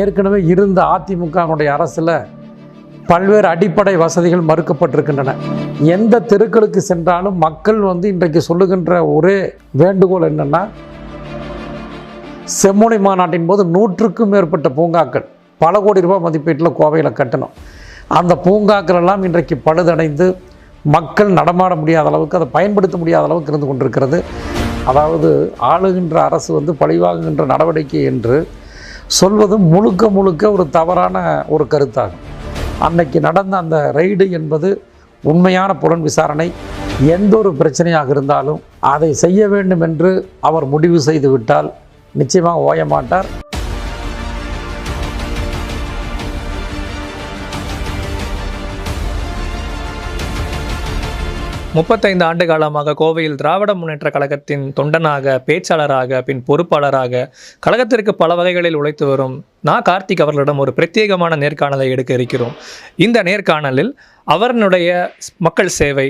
ஏற்கனவே இருந்த அதிமுகவுடைய அரசில் பல்வேறு அடிப்படை வசதிகள் மறுக்கப்பட்டிருக்கின்றன. எந்த தெருக்களுக்கு சென்றாலும் மக்கள் வந்து இன்றைக்கு சொல்லுகின்ற ஒரே வேண்டுகோள் என்னன்னா செம்மொழி மாநாட்டின் போது நூற்றுக்கும் மேற்பட்ட பூங்காக்கள் பல கோடி ரூபாய் மதிப்பீட்டில் கோவையில் கட்டணும். அந்த பூங்காக்கள் எல்லாம் இன்றைக்கு பழுதடைந்து மக்கள் நடமாட முடியாத அளவுக்கு அதை பயன்படுத்த முடியாத அளவுக்கு இருந்து கொண்டிருக்கிறது. அதாவது ஆளுகின்ற அரசு வந்து பழிவாங்குகின்ற நடவடிக்கை என்று சொல்வது முழுக்க முழுக்க ஒரு தவறான ஒரு கருத்தாகும். அன்னைக்கு நடந்த அந்த ரைடு என்பது உண்மையான புலன் விசாரணை. எந்த ஒரு பிரச்சனையாக இருந்தாலும் அதை செய்ய வேண்டும் என்று அவர் முடிவு செய்து விட்டால் நிச்சயமாக ஓய மாட்டார். முப்பத்தைந்து ஆண்டு காலமாக கோவையில் திராவிட முன்னேற்ற கழகத்தின் தொண்டனாக பேச்சாளராக பின் பொறுப்பாளராக கழகத்திற்கு பல வகைகளில் உழைத்து வரும் நான் கார்த்திக் அவர்களிடம் ஒரு பிரத்யேகமான நேர்காணலை எடுக்க இருக்கிறோம். இந்த நேர்காணலில் அவரனுடைய மக்கள் சேவை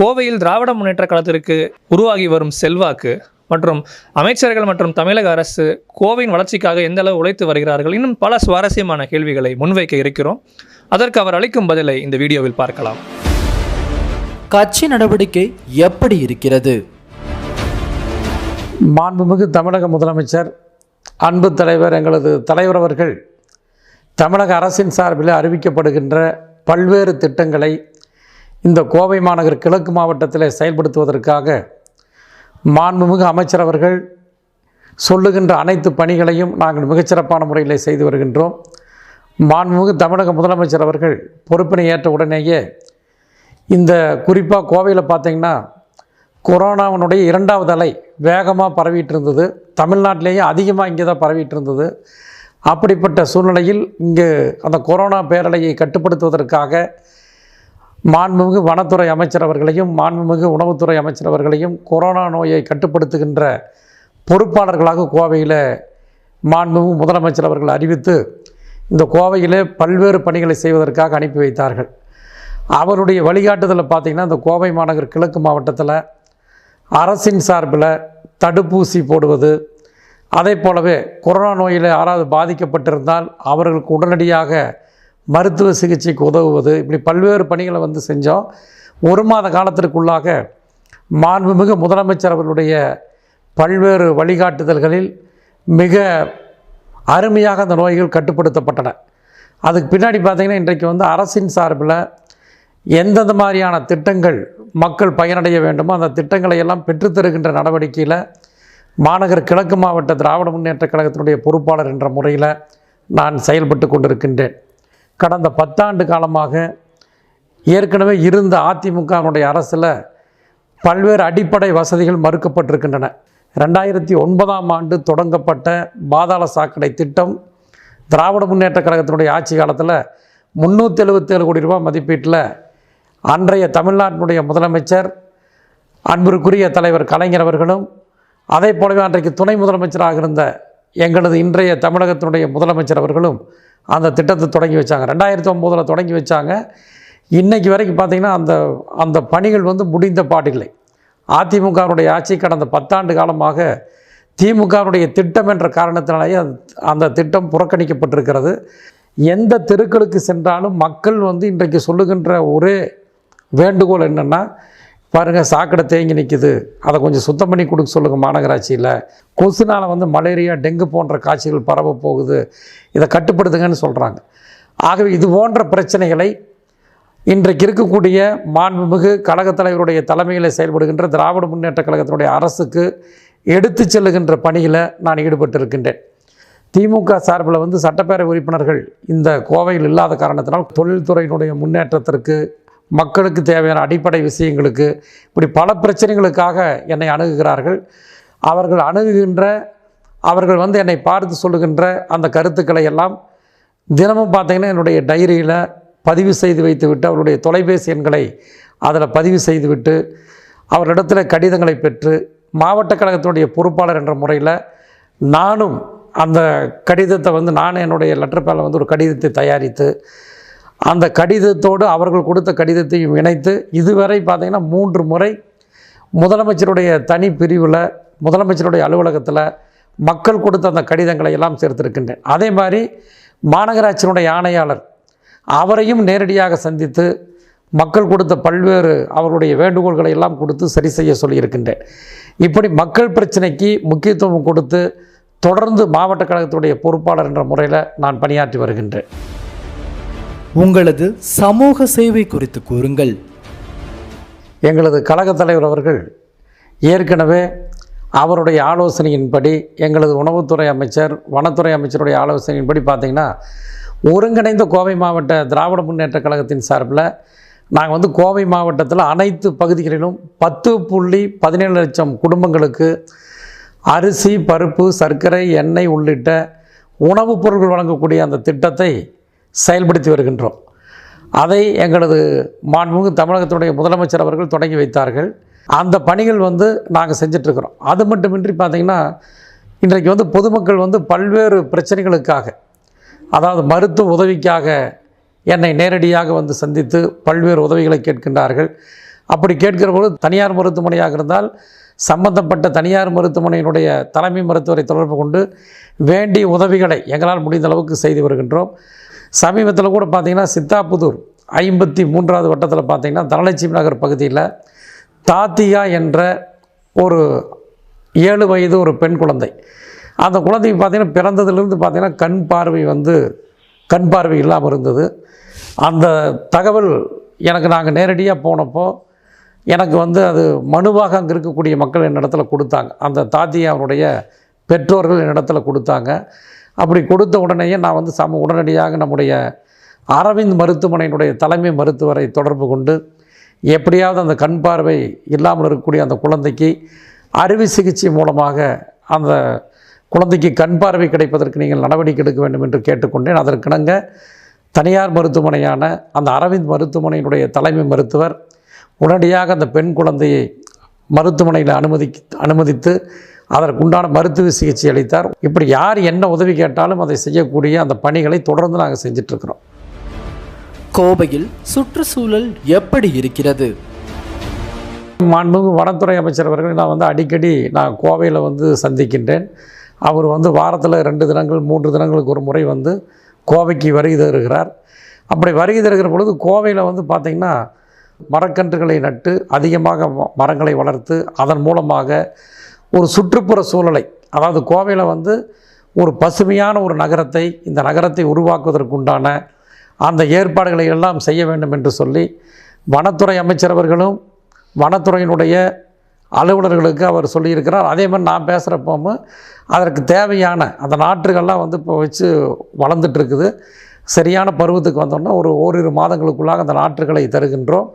கோவையில் திராவிட முன்னேற்ற கழகத்திற்கு உருவாகி வரும் செல்வாக்கு மற்றும் அமைச்சர்கள் மற்றும் தமிழக அரசு கோவையின் வளர்ச்சிக்காக எந்த அளவு உழைத்து வருகிறார்கள் இன்னும் பல சுவாரஸ்யமான கேள்விகளை முன்வைக்க இருக்கிறோம். அதற்கு அவர் அளிக்கும் பதிலை இந்த வீடியோவில் பார்க்கலாம். கட்சி நடவடிக்கை எப்படி இருக்கிறது? மாண்புமிகு தமிழக முதலமைச்சர் அன்பு தலைவர் எங்களது தலைவர் அவர்கள் தமிழக அரசின் சார்பில் அறிவிக்கப்படுகின்ற பல்வேறு திட்டங்களை இந்த கோவை மாநகர் கிழக்கு மாவட்டத்தில் செயல்படுத்துவதற்காக மாண்புமிகு அமைச்சர் அவர்கள் சொல்லுகின்ற அனைத்து பணிகளையும் நாங்கள் மிகச்சிறப்பான முறையில் செய்து வருகின்றோம். மாண்புமிகு தமிழக முதலமைச்சர் அவர்கள் பொறுப்பினை ஏற்ற உடனேயே இந்த குறிப்பாக கோவையில் பார்த்தீங்கன்னா கொரோனாவினுடைய இரண்டாவது அலை வேகமாக பரவிட்டு இருந்தது தமிழ்நாட்டிலேயும் அதிகமாக இங்கே தான் பரவிட்டு இருந்தது அப்படிப்பட்ட சூழ்நிலையில் இங்கு அந்த கொரோனா பேரலையை கட்டுப்படுத்துவதற்காக மாண்புமிகு வனத்துறை அமைச்சர் அவர்களையும் மாண்புமிகு உணவுத்துறை அமைச்சர் அவர்களையும் கொரோனா நோயை கட்டுப்படுத்துகின்ற பொறுப்பாளர்களாக கோவையில் மாண்புமிகு முதலமைச்சர் அவர்கள் அறிவித்து இந்த கோவையிலே பல்வேறு பணிகளை செய்வதற்காக அனுப்பி வைத்தார்கள். அவருடைய வழிகாட்டுதலை பார்த்திங்கன்னா இந்த கோவை மாநகர் கிழக்கு மாவட்டத்தில் அரசின் சார்பில் தடுப்பூசி போடுவது அதே போலவே கொரோனா நோயில் யாராவது பாதிக்கப்பட்டிருந்தால் அவர்களுக்கு உடனடியாக மருத்துவ சிகிச்சைக்கு உதவுவது இப்படி பல்வேறு பணிகளை வந்து செஞ்சோம். ஒரு மாத காலத்திற்குள்ளாக மாண்புமிகு முதலமைச்சர் அவர்களுடைய பல்வேறு வழிகாட்டுதல்களில் மிக அருமையாக அந்த நோய்கள் கட்டுப்படுத்தப்பட்டன. அதுக்கு பின்னாடி பார்த்திங்கன்னா இன்றைக்கு வந்து அரசின் சார்பில் எந்தெந்த மாதிரியான திட்டங்கள் மக்கள் பயனடைய வேண்டுமோ அந்த திட்டங்களை எல்லாம் பெற்றுத்தருகின்ற நடவடிக்கையில் மாநகர் கிழக்கு மாவட்ட திராவிட முன்னேற்ற கழகத்தினுடைய பொறுப்பாளர் என்ற முறையில் நான் செயல்பட்டு கொண்டிருக்கின்றேன். கடந்த பத்தாண்டு காலமாக ஏற்கனவே இருந்த அதிமுகவினுடைய அரசில் பல்வேறு அடிப்படை வசதிகள் மறுக்கப்பட்டிருக்கின்றன. ரெண்டாயிரத்தி ஒன்பதாம் ஆண்டு தொடங்கப்பட்ட பாதாள சாக்கடை திட்டம் திராவிட முன்னேற்ற கழகத்தினுடைய ஆட்சி காலத்தில் முந்நூற்றி எழுபத்தேழு கோடி ரூபாய் மதிப்பீட்டில் அன்றைய தமிழ்நாட்டினுடைய முதலமைச்சர் அன்பிற்குரிய தலைவர் கலைஞர் அவர்களும் அதே போலவே அன்றைக்கு துணை முதலமைச்சராக இருந்த எங்களது இன்றைய தமிழகத்தினுடைய முதலமைச்சர் அவர்களும் அந்த திட்டத்தை தொடங்கி வச்சாங்க. ரெண்டாயிரத்தி ஒம்போதில் தொடங்கி வச்சாங்க. இன்றைக்கு வரைக்கும் பார்த்திங்கன்னா அந்த அந்த பணிகள் வந்து முடிந்த பாடில்லை அதிமுகவுடைய ஆட்சி கடந்த பத்தாண்டு காலமாக திமுகவுடைய திட்டம் என்ற காரணத்தினாலேயே அந்த திட்டம் புறக்கணிக்கப்பட்டிருக்கிறது. எந்த தெருக்களுக்கு சென்றாலும் மக்கள் வந்து இன்றைக்கு சொல்லுகின்ற ஒரே வேண்டுகோள் என்னென்னா பாருங்கள் சாக்கடை தேங்கி நிற்கிது அதை கொஞ்சம் சுத்தம் பண்ணி கொடுக்க சொல்லுங்கள் மாநகராட்சியில். கொசுனால் வந்து மலேரியா டெங்கு போன்ற காய்ச்சல்கள் பரவ போகுது. இதை கட்டுப்படுத்துங்கன்னு சொல்கிறாங்க ஆகவே இது போன்ற பிரச்சனைகளை இன்றைக்கு இருக்கக்கூடிய மாண்புமிகு கழகத் தலைவருடைய தலைமையில் செயல்படுகின்ற திராவிட முன்னேற்ற கழகத்தினுடைய அரசுக்கு எடுத்துச் செல்லுகின்ற பணியில் நான் ஈடுபட்டிருக்கின்றேன். திமுக சார்பில் வந்து சட்டப்பேரவை உறுப்பினர்கள் இந்த கோவையில் இல்லாத காரணத்தினால் தொழில்துறையினுடைய முன்னேற்றத்திற்கு மக்களுக்கு தேவையான அடிப்படை விஷயங்களுக்கு இப்படி பல பிரச்சனைகளுக்காக என்னை அணுகுகிறார்கள். அவர்கள் அணுகுகின்ற அவர்கள் வந்து என்னை பார்த்து சொல்லுகின்ற அந்த கருத்துக்களை எல்லாம் தினமும் பார்த்திங்கன்னா என்னுடைய டைரியில் பதிவு செய்து வைத்துவிட்டு அவருடைய தொலைபேசி எண்களை அதில் பதிவு செய்துவிட்டு அவரிடத்தில் கடிதங்களை பெற்று மாவட்ட கழகத்தினுடைய பொறுப்பாளர் என்ற முறையில் நானும் அந்த கடிதத்தை வந்து நான் என்னுடைய லெட்டர் பேரில் வந்து ஒரு கடிதத்தை தயாரித்து அந்த கடிதத்தோடு அவர்கள் கொடுத்த கடிதத்தையும் இணைத்து இதுவரை பார்த்திங்கன்னா மூன்று முறை முதலமைச்சருடைய தனி பிரிவில் முதலமைச்சருடைய அலுவலகத்தில் மக்கள் கொடுத்த அந்த கடிதங்களை எல்லாம் சேர்த்திருக்கின்றேன். அதே மாதிரி மாநகராட்சியினுடைய ஆணையாளர் அவரையும் நேரடியாக சந்தித்து மக்கள் கொடுத்த பல்வேறு அவருடைய வேண்டுகோள்களை எல்லாம் கொடுத்து சரி செய்ய சொல்லியிருக்கின்றேன். இப்படி மக்கள் பிரச்சனைக்கு முக்கியத்துவம் கொடுத்து தொடர்ந்து மாவட்ட கழகத்துடைய பொறுப்பாளர் என்ற முறையில் நான் பணியாற்றி வருகின்றேன். உங்களது சமூக சேவை குறித்து கூறுங்கள். எங்களது கழகத் தலைவர் அவர்கள் ஏற்கனவே அவருடைய ஆலோசனையின்படி எங்களது உணவுத்துறை அமைச்சர் வனத்துறை அமைச்சருடைய ஆலோசனையின்படி பார்த்திங்கன்னா ஒருங்கிணைந்த கோவை மாவட்ட திராவிட முன்னேற்ற கழகத்தின் சார்பில் நாங்கள் வந்து கோவை மாவட்டத்தில் அனைத்து பகுதிகளிலும் பத்து புள்ளி பதினேழு லட்சம் குடும்பங்களுக்கு அரிசி பருப்பு சர்க்கரை எண்ணெய் உள்ளிட்ட உணவுப் பொருட்கள் வழங்கக்கூடிய அந்த திட்டத்தை செயல்படுத்தி வருகின்றோம். அதை எங்களது மாண்புமிகு தமிழகத்துடைய முதலமைச்சர் அவர்கள் தொடங்கி வைத்தார்கள். அந்த பணிகள் வந்து நாங்கள் செஞ்சிட்ருக்கிறோம் அது மட்டுமின்றி பார்த்திங்கன்னா இன்றைக்கு வந்து பொதுமக்கள் வந்து பல்வேறு பிரச்சனைகளுக்காக அதாவது மருத்துவ உதவிக்காக என்னை நேரடியாக வந்து சந்தித்து பல்வேறு உதவிகளை கேட்கின்றார்கள். அப்படி கேட்கிற பொழுது தனியார் மருத்துவமனையாக இருந்தால் சம்பந்தப்பட்ட தனியார் மருத்துவமனையினுடைய தலைமை மருத்துவரை தொடர்பு கொண்டு வேண்டிய உதவிகளை எங்களால் முடிந்த அளவுக்கு செய்து வருகின்றோம். சமீபத்தில் கூட பார்த்திங்கன்னா சித்தாப்புதூர் ஐம்பத்தி மூன்றாவது வட்டத்தில் பார்த்திங்கன்னா தனலட்சுமி நகர் பகுதியில் தாத்தியா என்ற ஒரு ஏழு வயது ஒரு பெண் குழந்தை. அந்த குழந்தைக்கு பார்த்திங்கன்னா பிறந்ததுலேருந்து பார்த்திங்கன்னா கண் பார்வை வந்து கண் பார்வை இல்லாமல் இருந்தது. அந்த தகவல் எனக்கு நாங்கள் நேரடியாக போனப்போ எனக்கு வந்து அது மனுவாக அங்கே இருக்கக்கூடிய மக்கள் என்னிடத்துல கொடுத்தாங்க. அந்த தாத்தியாவுடைய பெற்றோர்கள் என்னிடத்துல கொடுத்தாங்க. அப்படி கொடுத்த உடனேயே நான் வந்து சம உடனடியாக நம்முடைய அரவிந்த் மருத்துவமனையினுடைய தலைமை மருத்துவரை தொடர்பு கொண்டு எப்படியாவது அந்த கண் பார்வை இல்லாமல் இருக்கக்கூடிய அந்த குழந்தைக்கு அறுவை சிகிச்சை மூலமாக அந்த குழந்தைக்கு கண் பார்வை கிடைப்பதற்கு நீங்கள் நடவடிக்கை எடுக்க வேண்டும் என்று கேட்டுக்கொண்டேன். அதற்கிணங்க தனியார் மருத்துவமனையான அந்த அரவிந்த் மருத்துவமனையினுடைய தலைமை மருத்துவர் உடனடியாக அந்த பெண் குழந்தையை மருத்துவமனையில் அனுமதி அனுமதித்து அதற்குண்டான மருத்துவ சிகிச்சை அளித்தார். இப்படி யார் என்ன உதவி கேட்டாலும் அதை செய்யக்கூடிய அந்த பணிகளை தொடர்ந்து நாங்கள் செஞ்சிட்ருக்கிறோம். கோவையில் சுற்றுச்சூழல் எப்படி இருக்கிறது? மாண்புமிகு வனத்துறை அமைச்சர் அவர்களை நான் வந்து அடிக்கடி நான் கோவையில் வந்து சந்திக்கின்றேன். அவர் வந்து வாரத்தில் ரெண்டு தினங்கள் மூன்று தினங்களுக்கு ஒரு முறை வந்து கோவைக்கு வருகை தருகிறார். அப்படி வருகை தருகிற பொழுது கோவையில் வந்து பார்த்திங்கன்னா மரக்கன்றுகளை நட்டு அதிகமாக மரங்களை வளர்த்து அதன் மூலமாக ஒரு சுற்றுப்புற சூழலை அதாவது கோவையில் வந்து ஒரு பசுமையான ஒரு நகரத்தை இந்த நகரத்தை உருவாக்குவதற்குண்டான அந்த ஏற்பாடுகளை எல்லாம் செய்ய வேண்டும் என்று சொல்லி வனத்துறை அமைச்சர் அவர்களும் வனத்துறையினுடைய அலுவலர்களுக்கு அவர் சொல்லியிருக்கிறார். அதே மாதிரி நான் பேசுகிறப்பவும் அதற்கு தேவையான அந்த நாற்றுகள்லாம் வந்து இப்போ வச்சு வளர்ந்துட்டுருக்குது. சரியான பருவத்துக்கு வந்தோம்னா ஒரு ஓரிரு மாதங்களுக்குள்ளாக அந்த நாற்றுகளை தருகின்றோம்.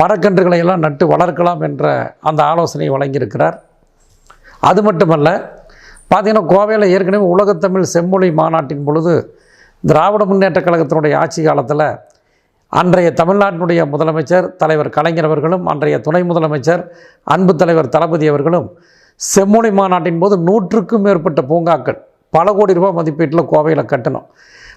மரக்கன்றுகளை எல்லாம் நட்டு வளர்க்கலாம் என்ற அந்த ஆலோசனையை வழங்கியிருக்கிறார். அது மட்டுமல்ல பார்த்தீங்கன்னா கோவையில் ஏற்கனவே உலகத்தமிழ் செம்மொழி மாநாட்டின் பொழுது திராவிட முன்னேற்றக் கழகத்தினுடைய ஆட்சி காலத்தில் அன்றைய தமிழ்நாட்டினுடைய முதலமைச்சர் தலைவர் கலைஞர் அவர்களும் அன்றைய துணை முதலமைச்சர் அன்பு தலைவர் தளபதி அவர்களும் செம்மொழி மாநாட்டின் போது நூற்றுக்கும் மேற்பட்ட பூங்காக்கள் பல கோடி ரூபாய் மதிப்பீட்டில் கோவையில் கட்டணும்.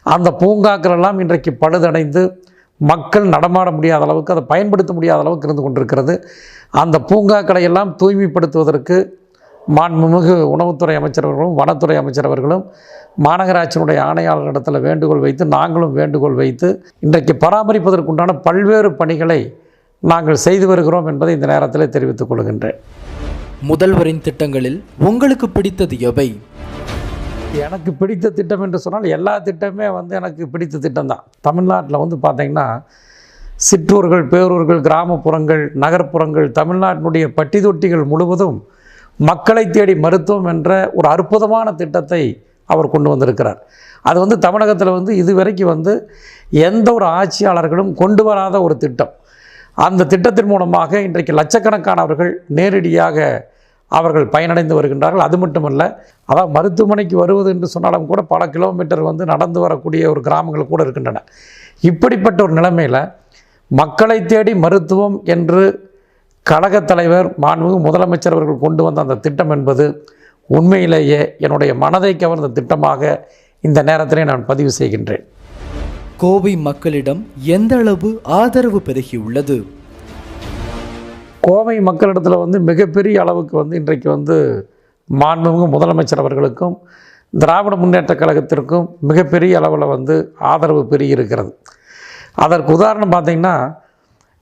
அந்த பூங்காக்கள் எல்லாம் இன்றைக்கு பழுதடைந்து மக்கள் நடமாட முடியாத அளவுக்கு அதை பயன்படுத்த முடியாத அளவுக்கு இருந்து கொண்டிருக்கிறது. அந்த பூங்காக்களை எல்லாம் தூய்மைப்படுத்துவதற்கு மாண்புமிகு உணவுத்துறை அமைச்சர் அவர்களும் வனத்துறை அமைச்சர் அவர்களும் மாநகராட்சியினுடைய ஆணையாளரிடத்தில் வேண்டுகோள் வைத்து நாங்களும் வேண்டுகோள் வைத்து இன்றைக்கு பராமரிப்பதற்குண்டான பல்வேறு பணிகளை நாங்கள் செய்து வருகிறோம் என்பதை இந்த நேரத்தில் தெரிவித்துக் கொள்கின்றேன். முதல்வரின் திட்டங்களில் உங்களுக்கு பிடித்தது எவை? எனக்கு பிடித்த திட்டம் என்று சொன்னால் எல்லா திட்டமே வந்து எனக்கு பிடித்த திட்டம் தான் தமிழ்நாட்டில் வந்து பார்த்திங்கன்னா சிற்றூர்கள் பேரூர்கள் கிராமப்புறங்கள் நகர்ப்புறங்கள் தமிழ்நாட்டினுடைய பட்டி தொட்டிகள் முழுவதும் மக்களை தேடி மருத்துவம் என்ற ஒரு அற்புதமான திட்டத்தை அவர் கொண்டு வந்திருக்கிறார். அது வந்து தமிழகத்தில் வந்து இதுவரைக்கும் வந்து எந்த ஒரு ஆட்சியாளர்களும் கொண்டு வராத ஒரு திட்டம். அந்த திட்டத்தின் மூலமாக இன்றைக்கு லட்சக்கணக்கானவர்கள் நேரடியாக அவர்கள் பயனடைந்து வருகின்றார்கள். அது மட்டுமல்ல அதாவது மருத்துவமனைக்கு வருவது என்று சொன்னாலும் கூட பல கிலோமீட்டர் வந்து நடந்து வரக்கூடிய ஒரு கிராமங்கள் கூட இருக்கின்றன. இப்படிப்பட்ட ஒரு நிலைமையில் மக்களை தேடி மருத்துவம் என்று கழகத் தலைவர் மாண்புமிகு முதலமைச்சர் அவர்கள் கொண்டு வந்த அந்த திட்டம் என்பது உண்மையிலேயே என்னுடைய மனதை கவர்ந்த திட்டமாக இந்த நேரத்திலே நான் பதிவு செய்கின்றேன். கோவை மக்களிடம் எந்த அளவு ஆதரவு பெருகியுள்ளது? கோவை மக்களிடத்தில் வந்து மிகப்பெரிய அளவுக்கு வந்து இன்றைக்கு வந்து மாண்புமிகு முதலமைச்சர் அவர்களுக்கும் திராவிட முன்னேற்றக் கழகத்திற்கும் மிகப்பெரிய அளவில் வந்து ஆதரவு பெருகி இருக்கிறது அதற்கு உதாரணம் பார்த்திங்கன்னா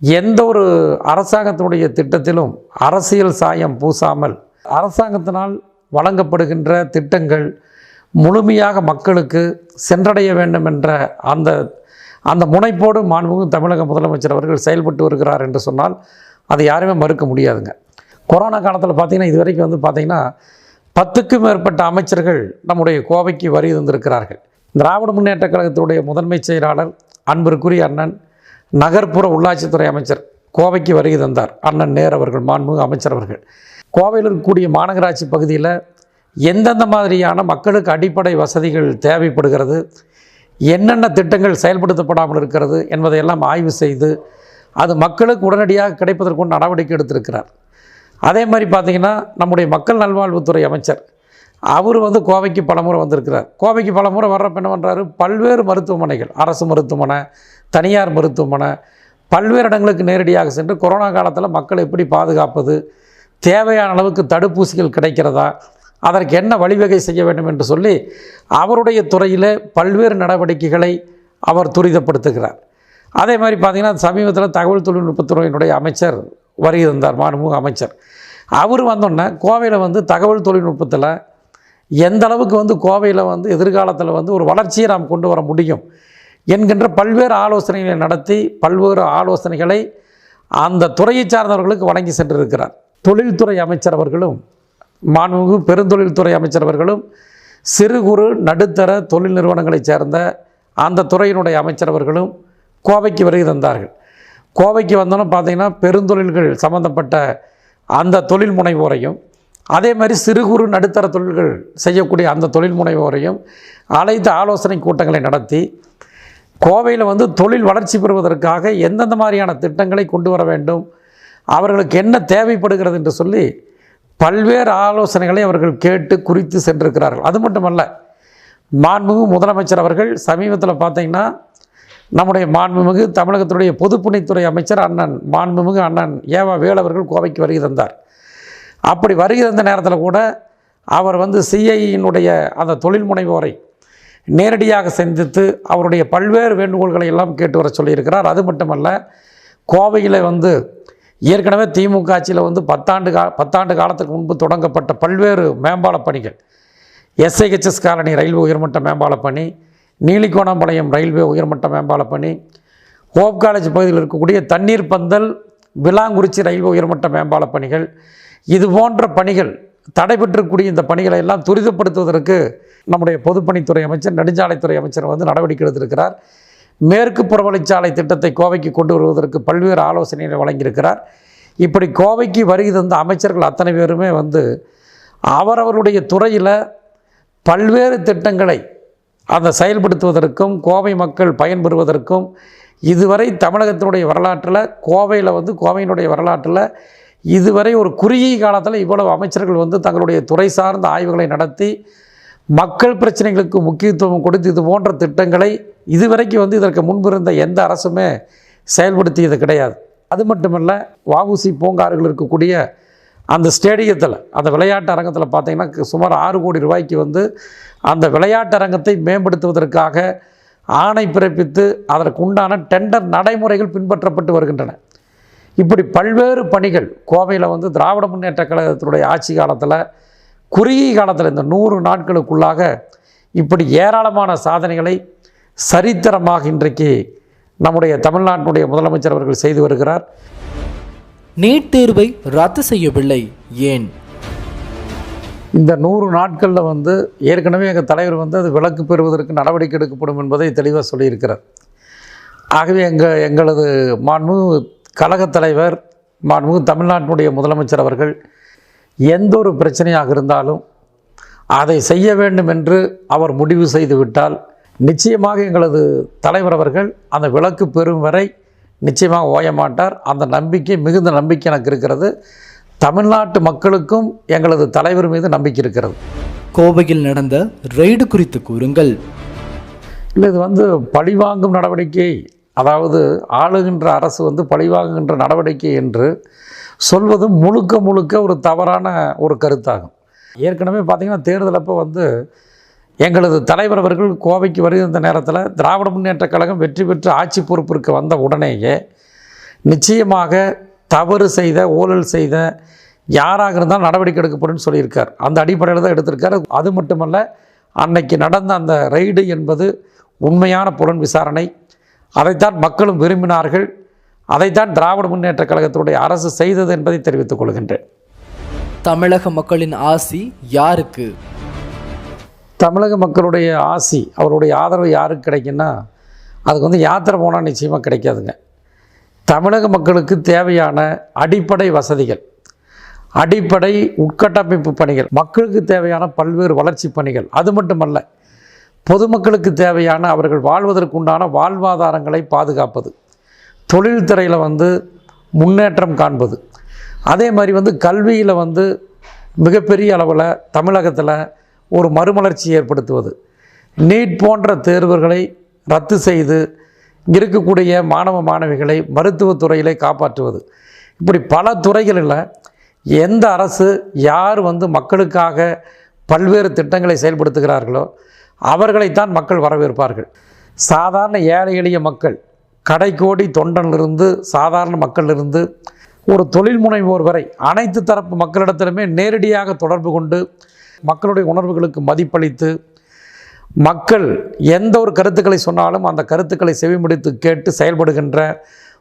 எந்த ஒரு அரசாங்கத்தினுடைய திட்டத்திலும் அரசியல் சாயம் பூசாமல் அரசாங்கத்தினால் வழங்கப்படுகின்ற திட்டங்கள் முழுமையாக மக்களுக்கு சென்றடைய வேண்டும் என்ற அந்த அந்த முனைப்போடு மாண்புமிகு தமிழக முதலமைச்சர் அவர்கள் செயல்பட்டு வருகிறார் என்று சொன்னால் அதை யாருமே மறுக்க முடியாதுங்க. கொரோனா காலத்தில் பார்த்திங்கன்னா இது வரைக்கும் வந்து பார்த்திங்கன்னா பத்துக்கும் மேற்பட்ட அமைச்சர்கள் நம்முடைய கோவைக்கு வரி தந்திருக்கிறார்கள். திராவிட முன்னேற்ற கழகத்தினுடைய முதன்மைச் செயலாளர் அன்பிற்குரிய அண்ணன் நகர்ப்புற உள்ளாட்சித்துறை அமைச்சர் கோவைக்கு வருகை தந்தார் அண்ணன் நேர் அவர்கள் மாண்புமிகு அமைச்சர் அவர்கள். கோவையில் இருக்கக்கூடிய மாநகராட்சி பகுதியில் எந்தெந்த மாதிரியான மக்களுக்கு அடிப்படை வசதிகள் தேவைப்படுகிறது என்னென்ன திட்டங்கள் செயல்படுத்தப்படாமல் இருக்கிறது என்பதையெல்லாம் ஆய்வு செய்து அது மக்களுக்கு உடனடியாக கிடைப்பதற்கு நடவடிக்கை எடுத்திருக்கிறார். அதே மாதிரி பார்த்திங்கன்னா நம்முடைய மக்கள் நல்வாழ்வுத்துறை அமைச்சர் அவர் வந்து கோவைக்கு பலமுறை வந்திருக்கிறார். கோவைக்கு பலமுறை வர்றப்ப என்ன பண்ணுறாரு பல்வேறு மருத்துவமனைகள் அரசு மருத்துவமனை தனியார் மருத்துவமனை பல்வேறு இடங்களுக்கு நேரடியாக சென்று கொரோனா காலத்தில் மக்களை எப்படி பாதுகாப்பது? தேவையான அளவுக்கு தடுப்பூசிகள் கிடைக்கிறதா? அதற்கு என்ன வழிவகை செய்ய வேண்டும் என்று சொல்லி அவருடைய துறையில் பல்வேறு நடவடிக்கைகளை அவர் துரிதப்படுத்துகிறார். அதே மாதிரி பார்த்திங்கன்னா சமீபத்தில் தகவல் தொழில்நுட்பத்துறையினுடைய அமைச்சர் வருகை தந்தார் மாண்புமிகு அமைச்சர். அவர் வந்தோன்னே கோவையில் வந்து தகவல் தொழில்நுட்பத்தில் எந்த அளவுக்கு வந்து கோவையில் வந்து எதிர்காலத்தில் வந்து ஒரு வளர்ச்சியை நாம் கொண்டு வர முடியும் என்கின்ற பல்வேறு ஆலோசனைகளை நடத்தி பல்வேறு ஆலோசனைகளை அந்த துறையை சார்ந்தவர்களுக்கு வழங்கி சென்றிருக்கிறார். தொழில்துறை அமைச்சர் அவர்களும் மாண்புமிகு பெருந்தொழில்துறை அமைச்சர் அவர்களும் சிறு குறு நடுத்தர தொழில் நிறுவனங்களைச் சேர்ந்த அந்த துறையினுடைய அமைச்சர் அவர்களும் கோவைக்கு வருகை தந்தார்கள். கோவைக்கு வந்தோன்னு பார்த்தீங்கன்னா பெருந்தொழில்கள் சம்பந்தப்பட்ட அந்த தொழில் முனைவோரையும் அதே மாதிரி சிறு குறு நடுத்தர தொழில்கள் செய்யக்கூடிய அந்த தொழில் முனைவோரையும் அழைத்து ஆலோசனை கூட்டங்களை நடத்தி கோவையில் வந்து தொழில் வளர்ச்சி பெறுவதற்காக எந்தெந்த மாதிரியான திட்டங்களை கொண்டு வர வேண்டும் அவர்களுக்கு என்ன தேவைப்படுகிறது என்று சொல்லி பல்வேறு ஆலோசனைகளை அவர்கள் கேட்டு குறித்து சென்றிருக்கிறார்கள். அது மட்டுமல்ல மாண்புமிகு முதலமைச்சர் அவர்கள் சமீபத்தில் பார்த்தீங்கன்னா நம்முடைய மாண்புமிகு தமிழகத்துடைய பொதுப்பணித்துறை அமைச்சர் அண்ணன் மாண்புமிகு அண்ணன் ஏவா வேல் அவர்கள் கோவைக்கு வருகை தந்தார். அப்படி வருகிற அந்த நேரத்தில் கூட அவர் வந்து சிஐயினுடைய அந்த தொழில் முனைவோரை நேரடியாக சந்தித்து அவருடைய பல்வேறு வேண்டுகோள்களை எல்லாம் கேட்டு வர சொல்லியிருக்கிறார். அது மட்டுமல்ல கோவையில் வந்து ஏற்கனவே திமுக ஆட்சியில் வந்து பத்தாண்டு கா பத்தாண்டு காலத்துக்கு முன்பு தொடங்கப்பட்ட பல்வேறு மேம்பால பணிகள். எஸ்ஐஹெச்எஸ் காலனி ரயில்வே உயர்மட்ட மேம்பால பணி நீலிக்கோணம்பாளையம் ரயில்வே உயர்மட்ட மேம்பால பணி ஹோப் காலேஜ் பகுதியில் இருக்கக்கூடிய தண்ணீர் பந்தல் விலாங்குறிச்சி ரயில்வே உயர்மட்ட மேம்பால பணிகள் இது போன்ற பணிகள் தடைபெற்றக்கூடிய இந்த பணிகளை எல்லாம் துரிதப்படுத்துவதற்கு நம்முடைய பொதுப்பணித்துறை அமைச்சர் நெடுஞ்சாலைத்துறை அமைச்சர் வந்து நடவடிக்கை எடுத்திருக்கிறார். மேற்கு புறவழிச்சாலை திட்டத்தை கோவைக்கு கொண்டு வருவதற்கு பல்வேறு ஆலோசனைகளை வழங்கியிருக்கிறார். இப்படி கோவைக்கு வருகை தந்த அமைச்சர்கள் அத்தனை பேருமே வந்து அவரவருடைய துறையில் பல்வேறு திட்டங்களை அதை செயல்படுத்துவதற்கும் கோவை மக்கள் பயன்பெறுவதற்கும் இதுவரை தமிழகத்தினுடைய வரலாற்றில் கோவையில் வந்து கோவையினுடைய வரலாற்றில் இதுவரை ஒரு குறுகிய காலத்தில் இவ்வளவு அமைச்சர்கள் வந்து தங்களுடைய துறை சார்ந்த ஆய்வுகளை நடத்தி மக்கள் பிரச்சனைகளுக்கு முக்கியத்துவம் கொடுத்து இது போன்ற திட்டங்களை இதுவரைக்கும் வந்து இதற்கு முன்பு இருந்த எந்த அரசுமே செயல்படுத்தியது கிடையாது. அது மட்டுமல்ல வஉசி பூங்காறுகள் இருக்கக்கூடிய அந்த ஸ்டேடியத்தில் அந்த விளையாட்டு அரங்கத்தில் பார்த்திங்கன்னா சுமார் ஆறு கோடி ரூபாய்க்கு வந்து அந்த விளையாட்டு அரங்கத்தை மேம்படுத்துவதற்காக ஆணை பிறப்பித்து அதற்கு உண்டான டெண்டர் நடைமுறைகள் பின்பற்றப்பட்டு வருகின்றன. இப்படி பல்வேறு பணிகள் கோவையில் வந்து திராவிட முன்னேற்ற கழகத்தினுடைய ஆட்சி காலத்தில் குறுகிய காலத்தில் இந்த நூறு நாட்களுக்குள்ளாக இப்படி ஏராளமான சாதனைகளை சரித்திரமாக இன்றைக்கு நம்முடைய தமிழ்நாட்டினுடைய முதலமைச்சர் அவர்கள் செய்து வருகிறார். நீட் தேர்வை ரத்து செய்யவில்லை ஏன்? இந்த நூறு நாட்களில் வந்து ஏற்கனவே எங்கள் தலைவர் வந்து அது விலக்கு பெறுவதற்கு நடவடிக்கை எடுக்கப்படும் என்பதை தெளிவாக சொல்லியிருக்கிறார். ஆகவே எங்கள் எங்களது மாண்புமிகு கழகத் தலைவர் மாண்புமிகு தமிழ்நாட்டினுடைய முதலமைச்சர் அவர்கள் எந்த ஒரு பிரச்சனையாக இருந்தாலும் அதை செய்ய வேண்டும் என்று அவர் முடிவு செய்து விட்டால் நிச்சயமாக எங்களது தலைவர் அவர்கள் அந்த விலக்கு பெறும் வரை நிச்சயமாக ஓய மாட்டார். அந்த நம்பிக்கை மிகுந்த நம்பிக்கை எனக்கு இருக்கிறது. தமிழ்நாட்டு மக்களுக்கும் எங்களது தலைவர் மீது நம்பிக்கை இருக்கிறது. கோவையில் நடந்த ரெய்டு குறித்து கூறுங்கள். இல்லை இது வந்து பழிவாங்கும் நடவடிக்கை அதாவது ஆளுகின்ற அரசு வந்து பழிவாங்குகின்ற நடவடிக்கை என்று சொல்வது முழுக்க முழுக்க ஒரு தவறான ஒரு கருத்தாகும். ஏற்கனவே பார்த்திங்கன்னா தேர்தல் அப்போ வந்து எங்களது தலைவர் அவர்கள் கோவைக்கு வருகின்ற நேரத்தில் திராவிட முன்னேற்றக் கழகம் வெற்றி பெற்று ஆட்சி பொறுப்பிற்கு வந்த உடனேயே நிச்சயமாக தவறு செய்த ஊழல் செய்த யாராக இருந்தாலும் நடவடிக்கை எடுக்கப்படும் சொல்லியிருக்கார். அந்த அடிப்படையில் தான் எடுத்திருக்கார். அது மட்டுமல்ல அன்னைக்கு நடந்த அந்த ரைடு என்பது உண்மையான புலன் விசாரணை. அதைத்தான் மக்களும் விரும்பினார்கள். அதைத்தான் திராவிட முன்னேற்றக் கழகத்தினுடைய அரசு செய்தது என்பதை தெரிவித்துக் கொள்கின்றேன். தமிழக மக்களின் ஆசி யாருக்கு? தமிழக மக்களுடைய ஆசி அவருடைய ஆதரவு யாருக்கு கிடைக்குன்னா அதுக்கு வந்து யாத்திரை போனால் நிச்சயமாக கிடைக்காதுங்க. தமிழக மக்களுக்கு தேவையான அடிப்படை வசதிகள் அடிப்படை உட்கட்டமைப்பு பணிகள் மக்களுக்கு தேவையான பல்வேறு வளர்ச்சி பணிகள் அது மட்டுமல்ல பொதுமக்களுக்கு தேவையான அவர்கள் வாழ்வதற்குண்டான வாழ்வாதாரங்களை பாதுகாப்பது. தொழில்துறையில் வந்து முன்னேற்றம் காண்பது. அதே மாதிரி வந்து கல்வியில் வந்து மிகப்பெரிய அளவில் தமிழகத்தில் ஒரு மறுமலர்ச்சி ஏற்படுத்துவது. நீட் போன்ற தேர்வுகளை ரத்து செய்து இருக்கக்கூடிய மாணவ மாணவிகளை மருத்துவத்துறையிலே காப்பாற்றுவது. இப்படி பல துறைகளில் எந்த அரசு யார் வந்து மக்களுக்காக பல்வேறு திட்டங்களை செயல்படுத்துகிறார்களோ அவர்களைத்தான் மக்கள் வரவேற்பார்கள். சாதாரண ஏழை எளிய மக்கள் கடைக்கோடி தொண்டனிலிருந்து சாதாரண மக்களிலிருந்து ஒரு தொழில் முனைவோர் வரை அனைத்து தரப்பு மக்களிடத்திலுமே நேரடியாக தொடர்பு கொண்டு மக்களுடைய உணர்வுகளுக்கு மதிப்பளித்து மக்கள் எந்த ஒரு கருத்துக்களை சொன்னாலும் அந்த கருத்துக்களை செவிமடித்து கேட்டு செயல்படுகின்ற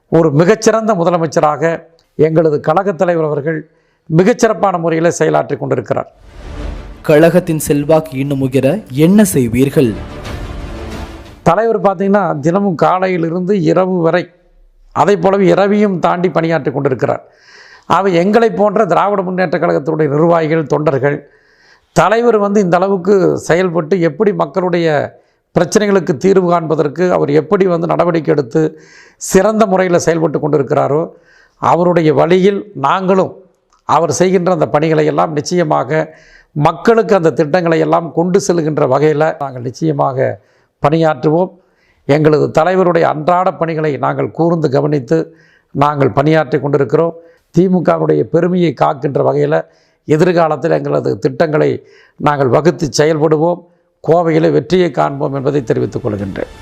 ஒரு மிகச்சிறந்த முதலமைச்சராக எங்களது கழகத் தலைவர் அவர்கள் மிகச்சிறப்பான முறையில் செயலாற்றி கொண்டிருக்கிறார். கழகத்தின் செல்வாக்கு இன்னும் உயர என்ன செய்வீர்கள்? தலைவர் பார்த்தீங்கன்னா தினமும் காலையிலிருந்து இரவு வரை அதை போலவே இரவியும் தாண்டி பணியாற்றி கொண்டிருக்கிறார். அவை எங்களை போன்ற திராவிட முன்னேற்றக் கழகத்தினுடைய நிர்வாகிகள் தொண்டர்கள் தலைவர் வந்து இந்த அளவுக்கு செயல்பட்டு எப்படி மக்களுடைய பிரச்சனைகளுக்கு தீர்வு காண்பதற்கு அவர் எப்படி வந்து நடவடிக்கை எடுத்து சிறந்த முறையில் செயல்பட்டு கொண்டிருக்கிறாரோ அவருடைய வழியில் நாங்களும் அவர் செய்கின்ற அந்த பணிகளை எல்லாம் நிச்சயமாக மக்களுக்கு அந்த திட்டங்களை எல்லாம் கொண்டு செல்கின்ற வகையில் நாங்கள் நிச்சயமாக பணியாற்றுவோம். எங்களது தலைவருடைய அன்றாட பணிகளை நாங்கள் கூர்ந்து கவனித்து நாங்கள் பணியாற்றி கொண்டிருக்கிறோம். திமுகவுடைய பெருமையை காக்கின்ற வகையில் எதிர்காலத்தில் எங்களது திட்டங்களை நாங்கள் வகுத்து செயல்படுவோம். கோவையில் வெற்றியை காண்போம் என்பதை தெரிவித்துக் கொள்கின்றேன்.